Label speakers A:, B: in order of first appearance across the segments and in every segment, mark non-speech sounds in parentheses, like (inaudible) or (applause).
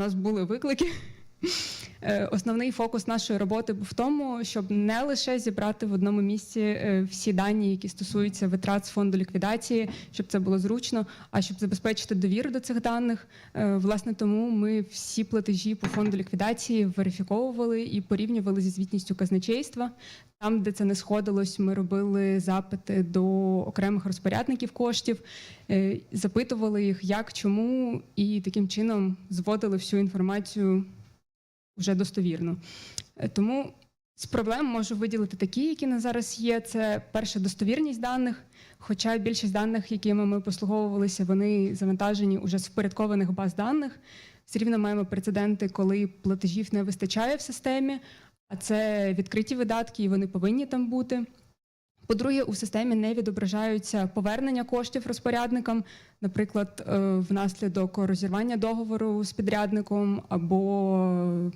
A: Нас були виклики. Е, Основний фокус нашої роботи був в тому, щоб не лише зібрати в одному місці е, всі дані, які стосуються витрат з фонду ліквідації, щоб це було зручно, а щоб забезпечити довіру до цих даних. Е, Власне, тому ми всі платежі по фонду ліквідації верифіковували і порівнювали зі звітністю казначейства. Там, де це не сходилось, ми робили запити до окремих розпорядників коштів, запитували їх, як, чому, і таким чином зводили всю інформацію вже достовірно. Е, Тому з проблем можу виділити такі, які на зараз є. Це перша достовірність даних. Хоча більшість даних, якими ми послуговувалися, вони завантажені уже з впорядкованих баз даних. Все рівно маємо прецеденти, коли платежів не вистачає в системі, а це відкриті видатки, і вони повинні там бути. По-друге, у системі не відображаються повернення коштів розпорядникам, наприклад, е, внаслідок розірвання договору з підрядником або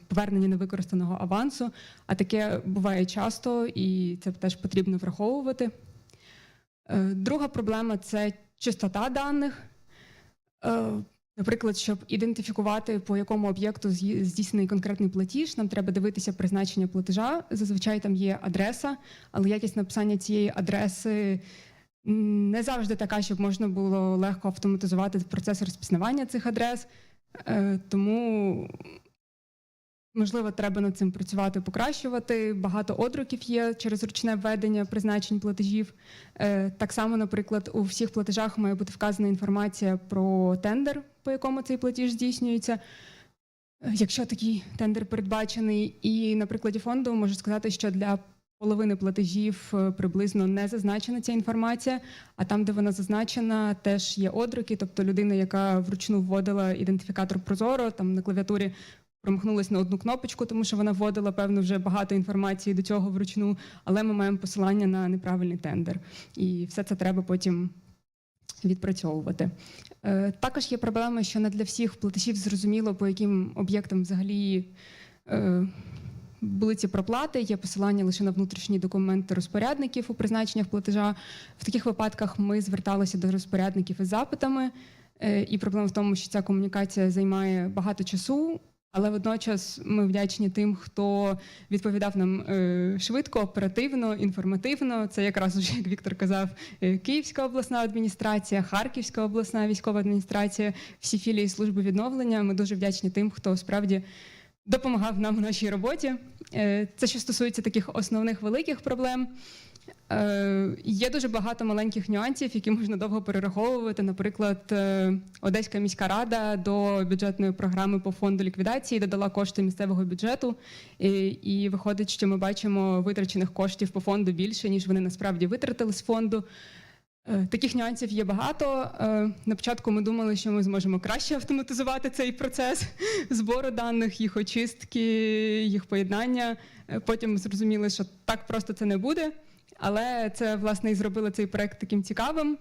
A: повернення невикористаного авансу. А таке буває часто, і це теж потрібно враховувати. Е, Друга проблема це чистота даних. Наприклад, щоб ідентифікувати, по якому об'єкту здійснений конкретний платіж, нам треба дивитися призначення платежа. Зазвичай там є адреса, але якість написання цієї адреси не завжди така, щоб можна було легко автоматизувати процес розпізнавання цих адрес. Е, Тому, можливо, треба над цим працювати, покращувати. Багато одруків є через ручне введення призначень платежів. Е, Так само, наприклад, у всіх платежах має бути вказана інформація про тендер, по якому цей платіж здійснюється. Е, Якщо такий тендер передбачений, і на прикладі фонду можу сказати, що для половини платежів е, приблизно не зазначена ця інформація, а там, де вона зазначена, теж є одруки. Тобто людина, яка вручну вводила ідентифікатор Прозоро, там на клавіатурі промахнулась на одну кнопочку, тому що вона вводила певно вже багато інформації до цього вручну, але ми маємо посилання на неправильний тендер. І все це треба потім відпрацьовувати. Е, Також є проблема, що не для всіх платежів зрозуміло, по яким об'єктам взагалі е, були ці проплати. Є посилання лише на внутрішні документи розпорядників у призначеннях платежа. В таких випадках ми зверталися до розпорядників із запитами. Е, І проблема в тому, що ця комунікація займає багато часу. Але водночас ми вдячні тим, хто відповідав нам е, швидко, оперативно, інформативно. Це якраз уже, як Віктор казав, е, Київська обласна адміністрація, Харківська обласна військова адміністрація, всі філії служби відновлення. Ми дуже вдячні тим, хто справді допомагав нам у нашій роботі. Е, Це що стосується таких основних великих проблем. Е, Є дуже багато маленьких нюансів, які можна довго перераховувати. Наприклад, е, Одеська міська рада до бюджетної програми по фонду ліквідації додала кошти місцевого бюджету, і, і виходить, що ми бачимо витрачених коштів по фонду більше, ніж вони насправді витратили з фонду. Е, Таких нюансів є багато. На початку ми думали, що ми зможемо краще автоматизувати цей процес (laughs) збору даних, їх очистки, їх поєднання. Потім зрозуміли, що так просто це не буде. Але це власне і зробило цей проект таким цікавим.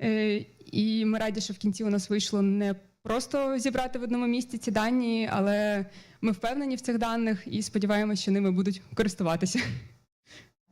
A: Е, І ми раді, що в кінці у нас вийшло не просто зібрати в одному місці ці дані, але ми впевнені в цих даних і сподіваємося, що ними будуть користуватися.